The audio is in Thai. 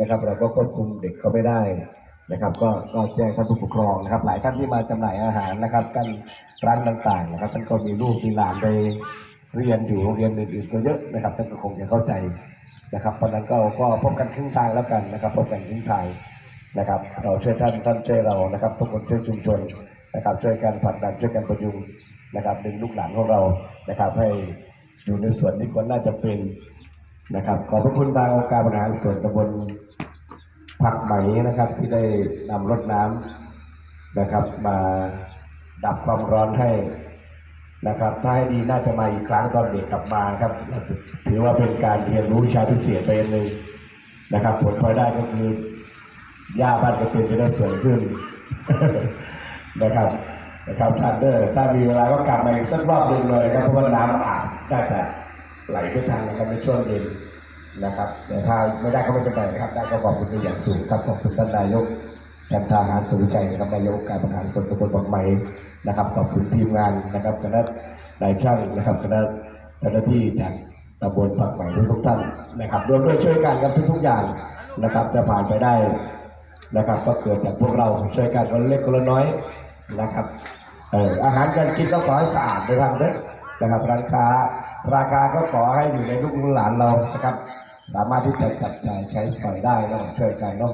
นะครับ เราก็ควบคุมเด็กเขาไม่ได้นะครับ ก็ก็แจ้งท่านผู้ปกครองนะครับ หลายท่านที่มาจำหน่ายอาหารนะครับกันร้านต่างๆนะครับท่านก็มีลูกมีหลานไปเรียนอยู่โรงเรียนอื่นๆก็เยอะนะครับท่านก็คงจะเข้าใจนะครับเพราะฉะนั้นก็ก็พบกันครึ่งทางแล้วกันนะครับพบกันครึ่งทางนะครับ เราช่วยท่านท่านช่วยเรานะครับ ทุกคนช่วยชุมชนนะครับ ช่วยกันผลักดันช่วยกันประยุงนะครับดึงลูกหลานของเรานะครับ ให้อยู่ในส่วนที่ควรน่าจะเป็น นะครับ ขอบพระคุณทางองค์การบริหารส่วนตำบลผักไหมนะครับ ที่ได้นำรถน้ำนะครับ มาดับความร้อนให้นะครับ ถ้าให้ดีน่าจะมาอีกครั้งตอนเด็กกลับมาครับ ถือว่าเป็นการเรียนรู้วิชาพิเศษไปนหนึ่งนะครับ ผลพลอยได้ก็คือหญ้าบ้านกระเต็นจะได้สวยขึ้นนะครับนะครับท่านเด้อถ้ามีเวลาก็กลับมาอีกสักรอบหนึ่งเลยนะครับเพราะว่าน้ำอาบได้แต่ ไหลไม่ทันนะครับในช่วงเย็นนะครับ แต่ถ้าไม่ได้ก็ไม่เป็นไรนะครับ ได้ก็ขอบคุณเป็นอย่างสูงครับขอบคุณท่านนายกจันทาหารสุวิชัยนะครับนายกการบริหารส่วนตำบลบางไม้นะครับ ขอบคุณทีมงานนะครับคณะนายช่างนะครับคณะเจ้าหน้าที่จากตำบลปากใหม่ทุกท่านนะครับรวมด้วยช่วยกันครับทุกๆอย่างนะครับ จะผ่านไปได้นะครับ ก็เกิดจากพวกเราช่วยกันคนเล็กคนละน้อยนะครับเอออาหารการกินก็ขอให้สะอาดนะครับเด้อ นะครับร้านค้า ราคาก็ขอให้อยู่ในลูกหลานเรานะครับ สามารถที่จะจับจ่ายใช้สอยได้นะช่วยกันเนาะ